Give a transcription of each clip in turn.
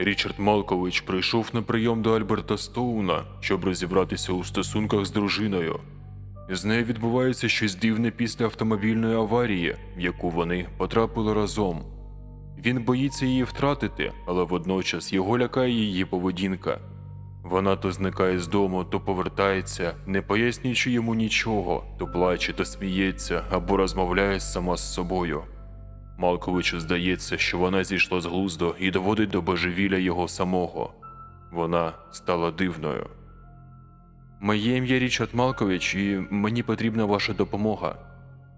Річард Малкович прийшов на прийом до Альберта Стоуна, щоб розібратися у стосунках з дружиною. З нею відбувається щось дивне після автомобільної аварії, в яку вони потрапили разом. Він боїться її втратити, але водночас його лякає її поведінка. Вона то зникає з дому, то повертається, не пояснюючи йому нічого, то плаче, то сміється або розмовляє сама з собою. Малковичу здається, що вона зійшла з глузду і доводить до божевілля його самого. Вона стала дивною. Моє ім'я Річард Малкович, і мені потрібна ваша допомога.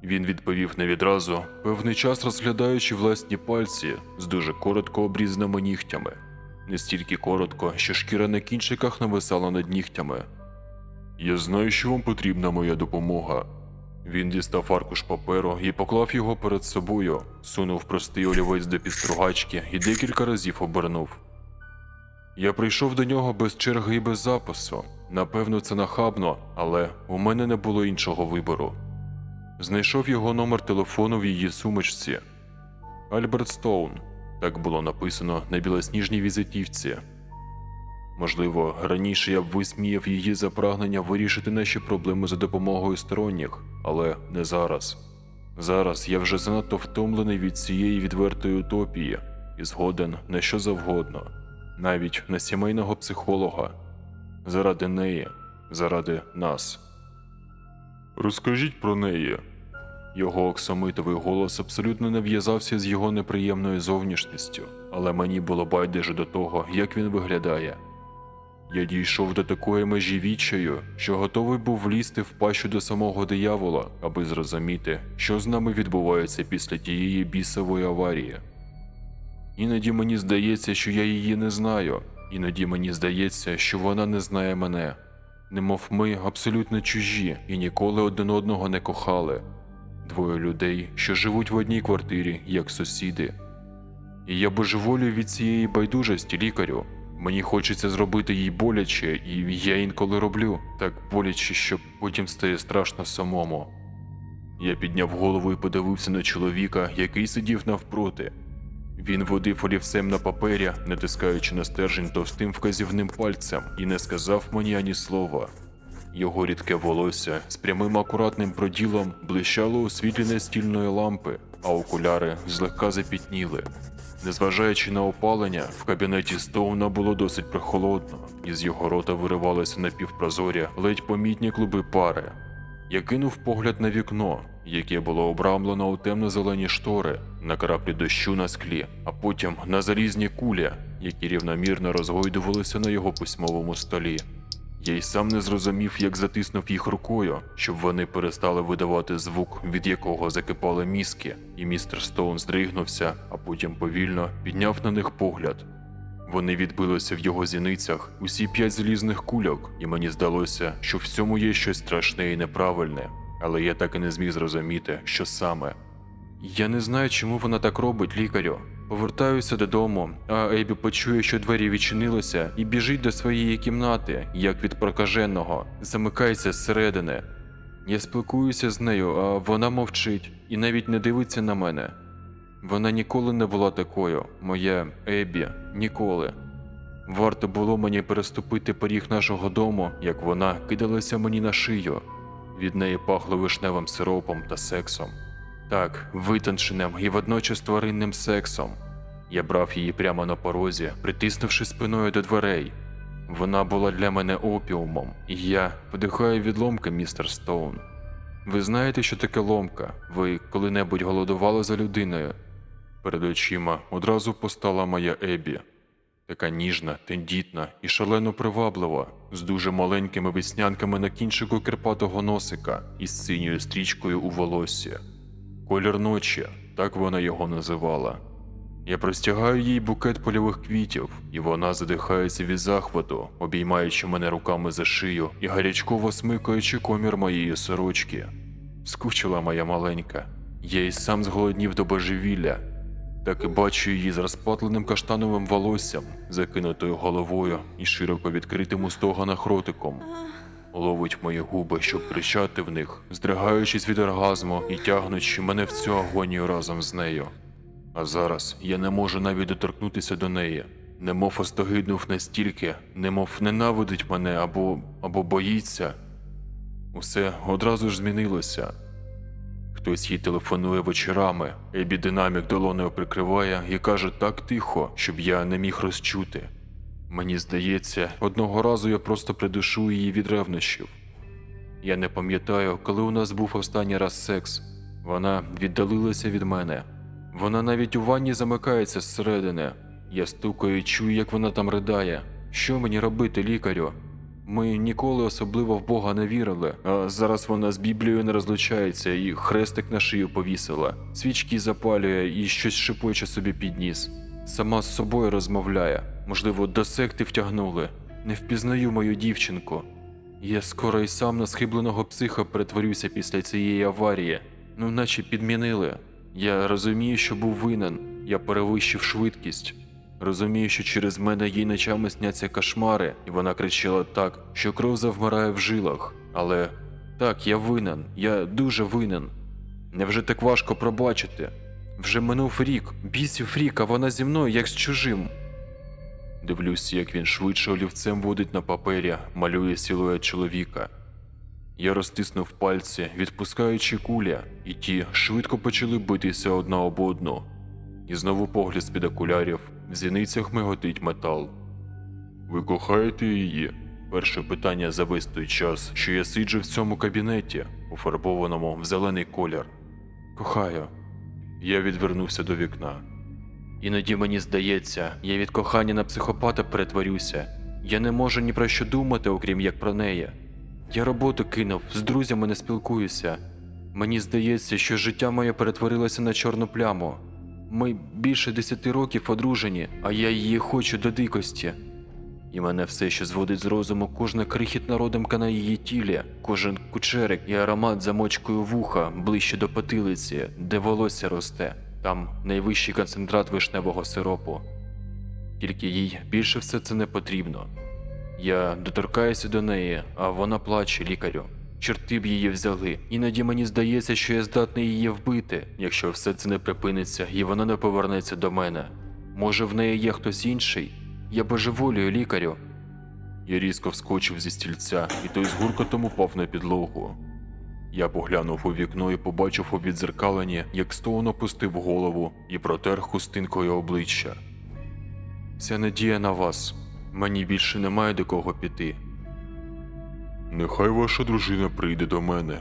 Він відповів не відразу, певний час розглядаючи власні пальці з дуже коротко обрізаними нігтями. Настільки коротко, що шкіра на кінчиках нависала над нігтями. Я знаю, що вам потрібна моя допомога. Він дістав аркуш паперу і поклав його перед собою, сунув простий олівець до підстругачки і декілька разів обернув. Я прийшов до нього без черги і без запису. Напевно, це нахабно, але у мене не було іншого вибору. Знайшов його номер телефону в її сумочці. Альберт Стоун. Так було написано на білосніжній візитівці. Можливо, раніше я б висміяв її за прагнення вирішити наші проблеми за допомогою сторонніх, але не зараз. Зараз я вже занадто втомлений від цієї відвертої утопії і згоден на що завгодно, навіть на сімейного психолога. Заради неї, заради нас. Розкажіть про неї. Його оксамитовий голос абсолютно не в'язався з його неприємною зовнішністю, але мені було байдуже до того, як він виглядає. Я дійшов до такої межі відчаю, що готовий був влізти в пащу до самого диявола, аби зрозуміти, що з нами відбувається після тієї бісової аварії. Іноді мені здається, що я її не знаю, іноді мені здається, що вона не знає мене. Немов ми абсолютно чужі і ніколи один одного не кохали. Двоє людей, що живуть в одній квартирі, як сусіди. І я божеволюю від цієї байдужості лікарю. Мені хочеться зробити їй боляче, і я інколи роблю так боляче, що потім стає страшно самому. Я підняв голову і подивився на чоловіка, який сидів навпроти. Він водив олівцем на папері, натискаючи на стержень товстим вказівним пальцем, і не сказав мені ані слова. Його рідке волосся з прямим акуратним проділом блищало освітлене стільної лампи, а окуляри злегка запітніли. Незважаючи на опалення, в кабінеті Стоуна було досить прохолодно, і з його рота виривалися напівпрозорі, ледь помітні клуби пари. Я кинув погляд на вікно, яке було обрамлено у темно-зелені штори, на краплі дощу на склі, а потім на залізні кулі, які рівномірно розгойдувалися на його письмовому столі. Я й сам не зрозумів, як затиснув їх рукою, щоб вони перестали видавати звук, від якого закипали мізки, і містер Стоун здригнувся, а потім повільно підняв на них погляд. Вони відбилися в його зіницях усі п'ять залізних кульок, і мені здалося, що в цьому є щось страшне і неправильне, але я так і не зміг зрозуміти, що саме. Я не знаю, чому вона так робить, лікарю. Повертаюся додому, а Ебі почує, що двері відчинилися, і біжить до своєї кімнати, як від прокаженого, замикається зсередини. Я спілкуюся з нею, а вона мовчить і навіть не дивиться на мене. Вона ніколи не була такою, моя Ебі, ніколи. Варто було мені переступити поріг нашого дому, як вона кидалася мені на шию. Від неї пахло вишневим сиропом та сексом. Так, витонченим і водночас тваринним сексом. Я брав її прямо на порозі, притиснувши спиною до дверей. Вона була для мене опіумом, і я подихаю від ломки, містер Стоун. Ви знаєте, що таке ломка? Ви коли-небудь голодували за людиною? Перед очима одразу постала моя Ебі. Така ніжна, тендітна і шалено приваблива, з дуже маленькими веснянками на кінчику кирпатого носика і з синьою стрічкою у волоссі. Колір ночі, так вона його називала. Я простягаю їй букет польових квітів, і вона задихається від захвату, обіймаючи мене руками за шию і гарячково смикаючи комір моєї сорочки. Скучила моя маленька. Я й сам зголоднів до божевілля. Так і бачу її з розпатленим каштановим волоссям, закинутою головою і широко відкритим у стоганах ротиком. Ловить мої губи, щоб кричати в них, здригаючись від оргазму і тягнучи мене в цю агонію разом з нею. А зараз я не можу навіть доторкнутися до неї. немов остогиднув настільки, немов ненавидить мене або, або боїться. Усе одразу ж змінилося. Хтось їй телефонує вечорами, Ебі динамік долоною прикриває і каже так тихо, щоб я не міг розчути. Мені здається, одного разу я просто придушу її від ревнощів. Я не пам'ятаю, коли у нас був останній раз секс. Вона віддалилася від мене. Вона навіть у ванні замикається зсередини. Я стукаю і чую, як вона там ридає. Що мені робити, лікарю? Ми ніколи особливо в Бога не вірили, а зараз вона з Біблією не розлучається і хрестик на шию повісила, свічки запалює і щось шипоче собі під ніс. Сама з собою розмовляє, можливо, до секти втягнули. Не впізнаю мою дівчинку. Я скоро і сам на схибленого психа перетворюся після цієї аварії. Ну, наче підмінили. Я розумію, що був винен, я перевищив швидкість. Розумію, що через мене їй ночами сняться кошмари, і вона кричала так, що кров завмирає в жилах. Але так, я винен, я дуже винен. Невже так важко пробачити? Вже минув рік, бісів рік, а вона зі мною як з чужим. Дивлюсь, як він швидше олівцем водить на папері, малює силует чоловіка. Я розтиснув пальці, відпускаючи куля, і ті швидко почали битися одна об одну. І знову погляд з-під окулярів, в зіницях миготить метал. Ви кохаєте її? Перше питання за весь той час, що я сиджу в цьому кабінеті, уфарбованому в зелений колір. Кохаю. Я відвернувся до вікна. Іноді мені здається, я від кохання на психопата перетворюся. Я не можу ні про що думати, окрім як про неї. Я роботу кинув, з друзями не спілкуюся. Мені здається, що життя моє перетворилося на чорну пляму. Ми більше десяти років одружені, а я її хочу до дикості. І мене все, що зводить з розуму, кожна крихітна родимка на її тілі, кожен кучерик і аромат замочкою вуха ближче до потилиці, де волосся росте, там найвищий концентрат вишневого сиропу. Тільки їй більше все це не потрібно. Я доторкаюся до неї, а вона плаче лікарю. Чорти б її взяли. Іноді мені здається, що я здатний її вбити, якщо все це не припиниться і вона не повернеться до мене. Може, в неї є хтось інший? Я божеволію лікарю. Я різко вскочив зі стільця, і той з гуркотом упав на підлогу. Я поглянув у вікно і побачив у відзеркаленні, як Стоун опустив голову і протер хустинкою обличчя. Вся надія на вас. Мені більше немає до кого піти. Нехай ваша дружина прийде до мене.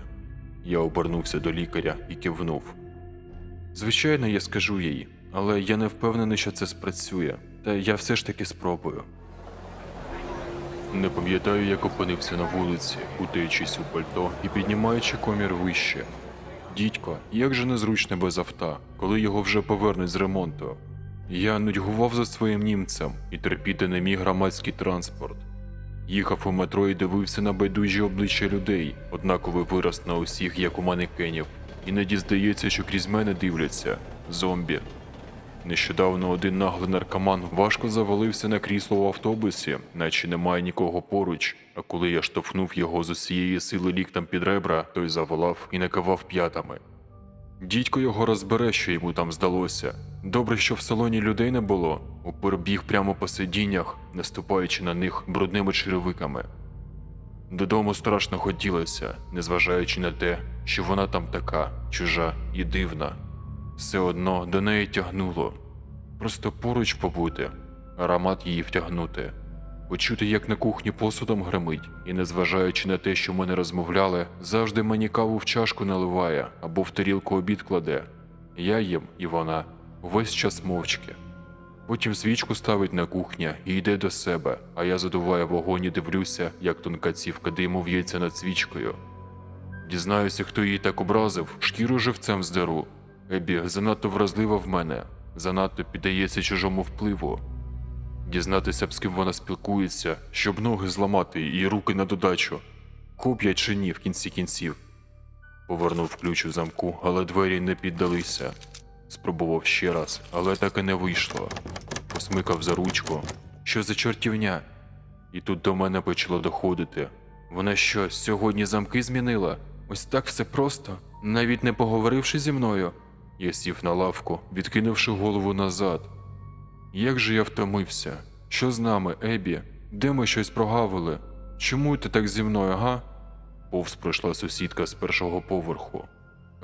Я обернувся до лікаря і кивнув. Звичайно, я скажу їй, але я не впевнений, що це спрацює, та я все ж таки спробую. Не пам'ятаю, як опинився на вулиці, кутаючись у пальто і піднімаючи комір вище. Дідько, як же незручно без авто, коли його вже повернуть з ремонту. Я нудьгував за своїм німцем і терпіти не міг громадський транспорт. Їхав у метро і дивився на байдужі обличчя людей, однаковий вираз на усіх, як у манекенів. Іноді здається, що крізь мене дивляться зомбі. Нещодавно один наглий наркоман важко завалився на крісло в автобусі, наче немає нікого поруч. А коли я штовхнув його з усієї сили ліктем під ребра, той заволав і накивав п'ятами. Дідько його розбере, що йому там здалося. Добре, що в салоні людей не було. Упир біг прямо по сидіннях, наступаючи на них брудними черевиками. Додому страшно хотілося, незважаючи на те, що вона там така, чужа і дивна. Все одно до неї тягнуло. Просто поруч побути, аромат її втягнути. Почути, як на кухні посудом гримить, і, незважаючи на те, що ми не розмовляли, завжди мені каву в чашку наливає або в тарілку обід кладе. Я їм і вона увесь час мовчки. Потім свічку ставить на кухня і йде до себе, а я задуваю вогонь і дивлюся, як тонка цівка диму в'ється над свічкою. Дізнаюся, хто її так образив, шкіру живцем здеру. Ебі занадто вразлива в мене, занадто піддається чужому впливу. Дізнатися б з ким вона спілкується, щоб ноги зламати і руки на додачу. Коп'ять чи ні в кінці кінців. Повернув ключ у замку, але двері не піддалися. Спробував ще раз, але так і не вийшло. Посмикав за ручку. Що за чортівня? І тут до мене почало доходити. Вона що, сьогодні замки змінила? Ось так все просто, навіть не поговоривши зі мною. Я сів на лавку, відкинувши голову назад. Як же я втомився, Що з нами, Ебі? Де ми щось прогавили? Чому ти так зі мною, га? Повз пройшла сусідка з першого поверху.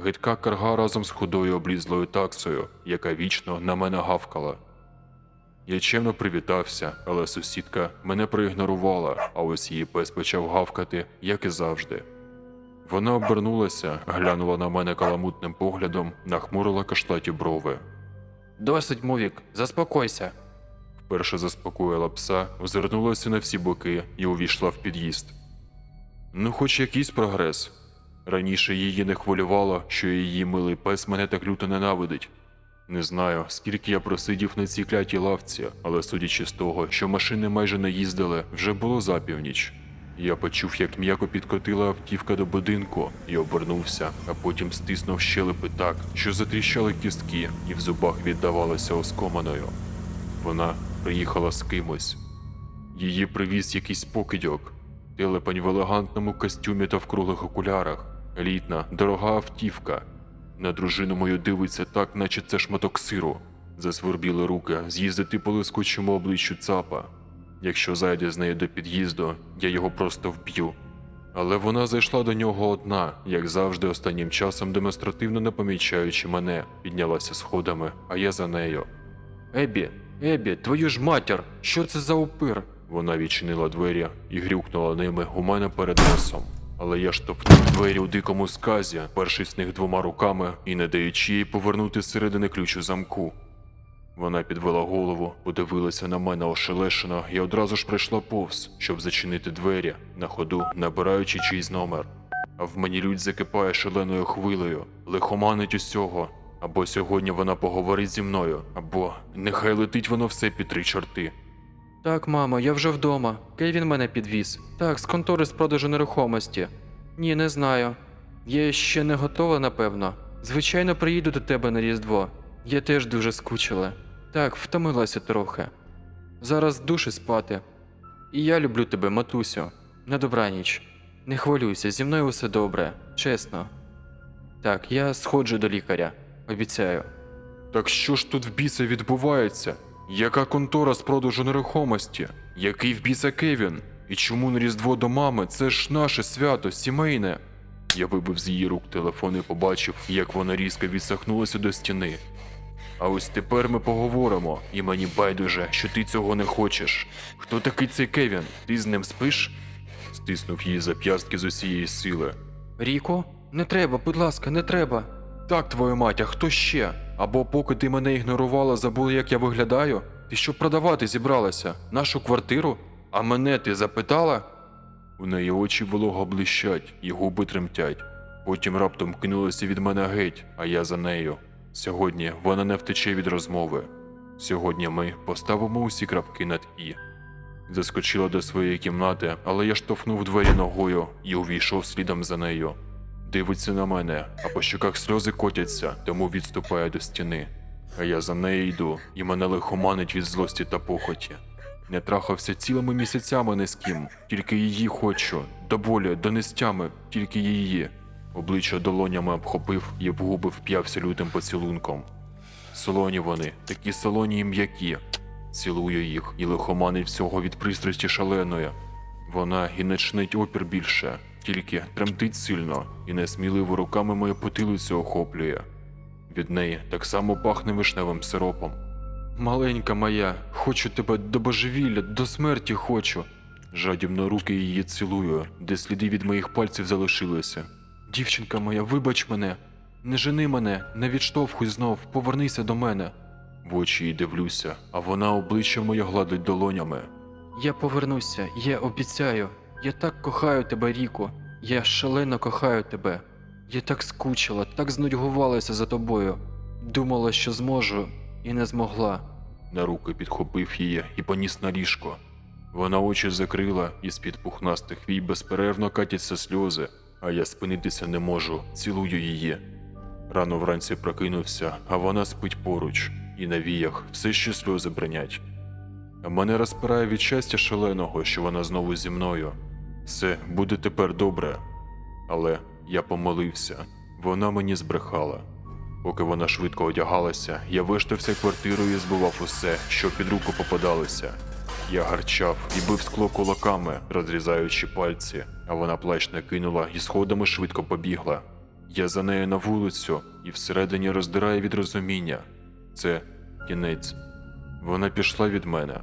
Гидка карга разом з худою облізлою таксою, яка вічно на мене гавкала. Я чемно привітався, але сусідка мене проігнорувала, а ось її пес почав гавкати, як і завжди. Вона обернулася, глянула на мене каламутним поглядом, нахмурила кашлаті брови. Досить, Мувік, заспокойся. Вперше заспокоїла пса, озирнулася на всі боки і увійшла в під'їзд. Ну, хоч якийсь прогрес. Раніше її не хвилювало, що її милий пес мене так люто ненавидить. Не знаю, скільки я просидів на цій клятій лавці, але судячи з того, що машини майже не їздили, вже було запівніч. Я почув, як м'яко підкотила автівка до будинку і обернувся, а потім стиснув щелепи так, що затріщали кістки, і в зубах віддавалося оскоманою. Вона приїхала з кимось. Її привіз якийсь покидьок, телепань в елегантному костюмі та в круглих окулярах, елітна, дорога автівка. На дружину мою дивиться так, наче це шматок сиру. Засвербіли руки з'їздити по лискучому обличчю цапа. Якщо зайде з нею до під'їзду, я його просто вб'ю. Але вона зайшла до нього одна, як завжди, останнім часом демонстративно не помічаючи мене, піднялася сходами, а я за нею. Ебі, Ебі, твою ж матір, що це за упир? Вона відчинила двері і грюкнула ними у мене перед носом. Але я штовхнув двері у дикому сказі, перший з них двома руками і не даючи їй повернути зсередини ключ у замку. Вона підвела голову, подивилася на мене ошелешено і одразу ж прийшла повз, щоб зачинити двері, на ходу набираючи чийсь номер. А в мені лють закипає шаленою хвилею, лихоманить усього. Або сьогодні вона поговорить зі мною, або нехай летить воно все під три чорти. Так, мамо, я вже вдома. Кевін мене підвіз. Так, з контори з продажу нерухомості. Ні, не знаю. Я ще не готова, напевно. Звичайно, приїду до тебе на Різдво. Я теж дуже скучила. Так, втомилася трохи. Зараз душі спати. І я люблю тебе, матусю. На добраніч. Не хвилюйся, зі мною усе добре, чесно. Так, я сходжу до лікаря. Обіцяю. Так що ж тут в біса відбувається? Яка контора з продажу нерухомості? Який в біса Кевін? І чому на Різдво до мами? Це ж наше свято, сімейне. Я вибив з її рук телефон і побачив, як вона різко відсахнулася до стіни. А ось тепер ми поговоримо, і мені байдуже, що ти цього не хочеш. Хто такий цей Кевін? Ти з ним спиш? Стиснув її зап'ястки з усієї сили. Ріко? Не треба, будь ласка, не треба. Так, твою мать, а хто ще? Або поки ти мене ігнорувала, забула, як я виглядаю? Ти що продавати зібралася? Нашу квартиру? А мене ти запитала? У неї очі волого блищать і губи тремтять. Потім раптом кинулася від мене геть, а я за нею. Сьогодні вона не втече від розмови. Сьогодні ми поставимо усі крапки над і. Заскочила до своєї кімнати, але я штовхнув двері ногою і увійшов слідом за нею. Дивиться на мене, а по щоках сльози котяться, тому відступає до стіни. А я за нею йду, і мене лихоманить від злості та похоті. Не трахався цілими місяцями не з ким, тільки її хочу, до болі, до нестями, тільки її. Обличчя долонями обхопив і в губи вп'явся лютим поцілунком. Солоні вони, такі солоні і м'які. Цілую їх і лихоманить всього від пристрасті шаленої. Вона і не чинить опір більше, тільки тремтить сильно і несміливо руками мою потилицю охоплює. Від неї так само пахне вишневим сиропом. Маленька моя, хочу тебе до божевілля, до смерті хочу. Жадібно руки її цілую, де сліди від моїх пальців залишилися. Дівчинка моя, вибач мене, не жени мене, не відштовхуй знов, повернися до мене. В очі їй дивлюся, а вона обличчя моє гладить долонями. Я повернуся, я обіцяю. Я так кохаю тебе, Ріко. Я шалено кохаю тебе. Я так скучила, так знудьгувалася за тобою. Думала, що зможу, і не змогла. На руки підхопив її і поніс на ліжко. Вона очі закрила, і з-під пухнастих вій безперервно катяться сльози, а я спинитися не можу, цілую її. Рано вранці прокинувся, а вона спить поруч, і на віях все ще сльози бренять. А мене розпирає від щастя шаленого, що вона знову зі мною. Все буде тепер добре. Але я помолився, вона мені збрехала. Поки вона швидко одягалася, я виштався квартирою і збивав усе, що під руку попадалося. Я гарчав і бив скло кулаками, розрізаючи пальці, а вона плащ накинула і сходами швидко побігла. Я за нею на вулицю і всередині роздирає від розуміння. Це кінець. Вона пішла від мене.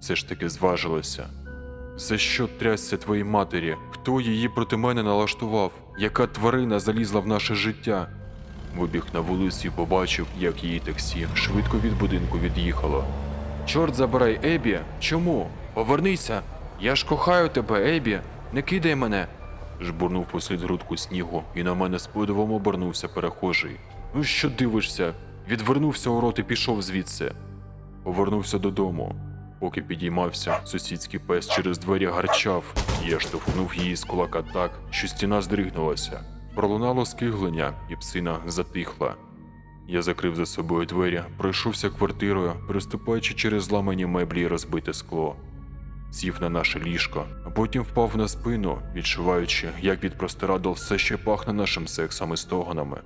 Все ж таки зважилося. За що трясся твоїй матері? Хто її проти мене налаштував? Яка тварина залізла в наше життя? Вибіг на вулицю і побачив, як її таксі швидко від будинку від'їхало. Чорт забирай, Ебі. Чому? Повернися. Я ж кохаю тебе, Ебі. Не кидай мене. Жбурнув послід грудку снігу, і на мене з подивом обернувся перехожий. Ну що дивишся? Відвернувся у рот і пішов звідси. Повернувся додому. Поки підіймався, сусідський пес через двері гарчав, я штовхнув її з кулака так, що стіна здригнулася. Пролунало скиглення, і псина затихла. Я закрив за собою двері, пройшовся квартирою, переступаючи через зламані меблі і розбите скло. Сів на наше ліжко, а потім впав на спину, відчуваючи, як від простирадл все ще пахне нашим сексом і стогонами.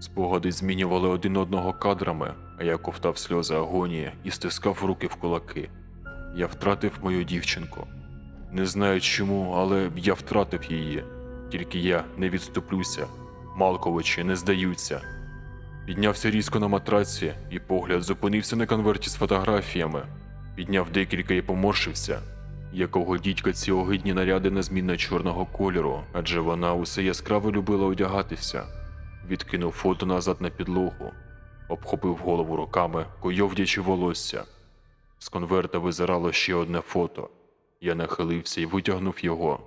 Спогади змінювали один одного кадрами, а я ковтав сльози агонії і стискав руки в кулаки. Я втратив мою дівчинку. Не знаю чому, але я втратив її. Тільки я не відступлюся. Малковичі не здаються. Піднявся різко на матраці, і погляд зупинився на конверті з фотографіями. Підняв декілька і поморщився. Якого дідька ці огидні наряди незмінно чорного кольору, адже вона усе яскраво любила одягатися. Відкинув фото назад на підлогу, обхопив голову руками, койовдячи волосся. З конверта визирало ще одне фото. Я нахилився і витягнув його.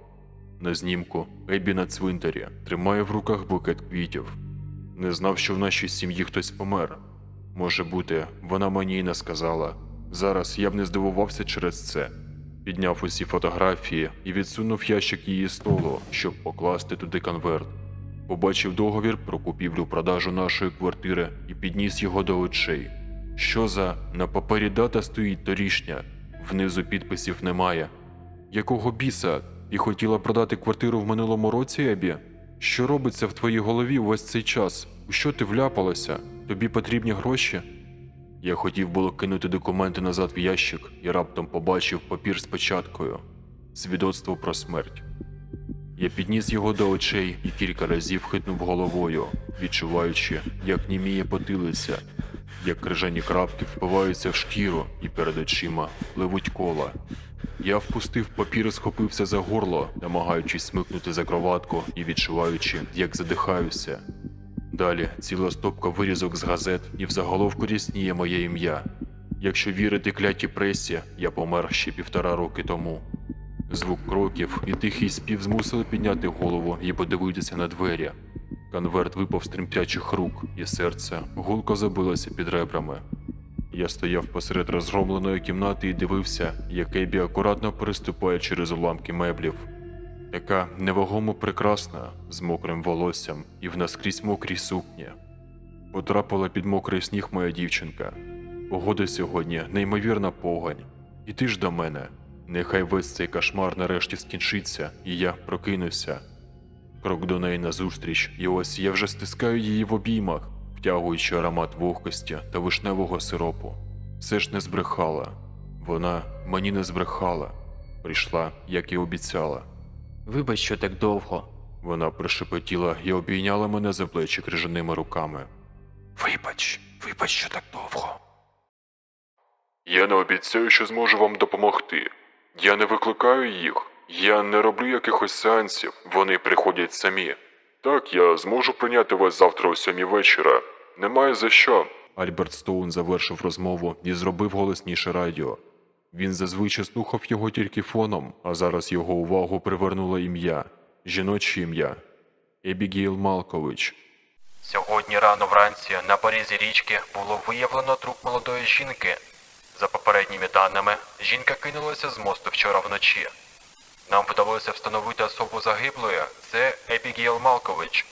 На знімку Ебі на цвинтарі тримає в руках букет квітів. Не знав, що в нашій сім'ї хтось помер. Може бути, вона мені й не сказала. Зараз я б не здивувався через це. Підняв усі фотографії і відсунув ящик її столу, щоб покласти туди конверт. Побачив договір про купівлю-продажу нашої квартири і підніс його до очей. Що за на папері дата стоїть торішня, внизу підписів немає. Якого біса? І хотіла продати квартиру в минулому році, Ебі? Що робиться в твоїй голові увесь цей час? У що ти вляпалася? Тобі потрібні гроші? Я хотів було кинути документи назад в ящик і раптом побачив папір з печаткою свідоцтво про смерть. Я підніс його до очей і кілька разів хитнув головою, відчуваючи, як німіє потилиця, як крижані крапки впиваються в шкіру і перед очима пливуть кола. Я впустив папір і схопився за горло, намагаючись смикнути за кроватку і відчуваючи, як задихаюся. Далі ціла стопка вирізок з газет і в заголовку рісніє моє ім'я. Якщо вірити клятій пресі, я помер ще півтора роки тому. Звук кроків і тихий спів змусили підняти голову і подивитися на двері. Конверт випав з тремтячих рук, і серце гулко забилося під ребрами. Я стояв посеред розгромленої кімнати і дивився, як Ебі акуратно переступає через уламки меблів. Така невагомо прекрасна, з мокрим волоссям і в наскрізь мокрій сукні. Потрапила під мокрий сніг моя дівчинка. Погода сьогодні неймовірна погань. Іди ж до мене. Нехай весь цей кошмар нарешті скінчиться, і я прокинуся. Крок до неї назустріч, і ось я вже стискаю її в обіймах, втягуючи аромат вогкості та вишневого сиропу. Все ж не збрехала. Вона мені не збрехала. Прийшла, як і обіцяла. Вибач, що так довго. Вона прошепотіла і обійняла мене за плечі крижаними руками. Вибач, вибач, що так довго. Я не обіцяю, що зможу вам допомогти. Я не викликаю їх. Я не роблю якихось сеансів, вони приходять самі. Так, я зможу прийняти вас завтра о сьомій вечора. Немає за що. Альберт Стоун завершив розмову і зробив голосніше радіо. Він зазвичай слухав його тільки фоном, а зараз його увагу привернуло ім'я жіноче ім'я Ебігейл Малкович. Сьогодні рано вранці на порізі річки було виявлено труп молодої жінки. За попередніми даними, жінка кинулася з мосту вчора вночі. Нам вдалося встановити особу загиблої це Ебігейл Малкович.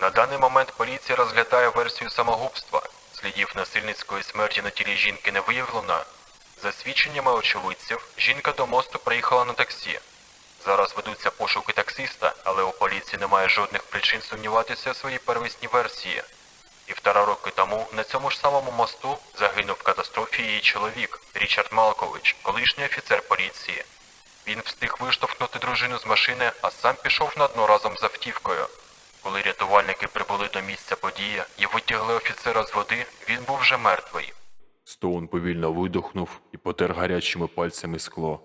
На даний момент поліція розглядає версію самогубства. Слідів насильницької смерті на тілі жінки не виявлено. За свідченнями очевидців, жінка до мосту приїхала на таксі. Зараз ведуться пошуки таксиста, але у поліції немає жодних причин сумніватися у своїй первісній версії. Півтора роки тому на цьому ж самому мосту загинув в катастрофі її чоловік Річард Малкович, колишній офіцер поліції. Він встиг виштовхнути дружину з машини, а сам пішов на дно разом з автівкою. Коли рятувальники прибули до місця події і витягли офіцера з води, він був вже мертвий. Стоун повільно видохнув і потер гарячими пальцями скло.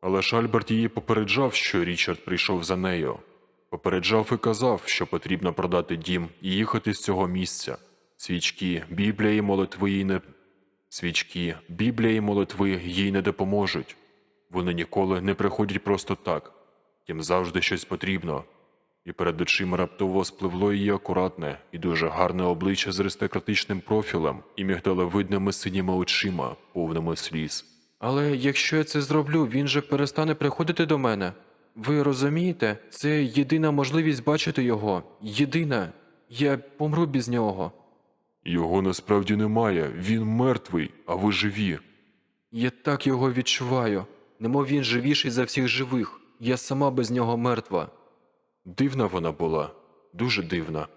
Але ж Альберт її попереджав, що Річард прийшов за нею. Попереджав і казав, що потрібно продати дім і їхати з цього місця. Свічки, Біблія і молитви їй не свічки, Біблія і молитви їй не допоможуть. Вони ніколи не приходять просто так. Їм завжди щось потрібно. І перед очима раптово спливло її акуратне і дуже гарне обличчя з аристократичним профілем і мігдалевидними синіми очима, повними сліз. Але якщо я це зроблю, він же перестане приходити до мене. Ви розумієте, це єдина можливість бачити його. Єдина. Я помру без нього. Його насправді немає, він мертвий, а ви живі. Я так його відчуваю. Немов він живіший за всіх живих. Я сама без нього мертва. Дивна вона була, дуже дивна.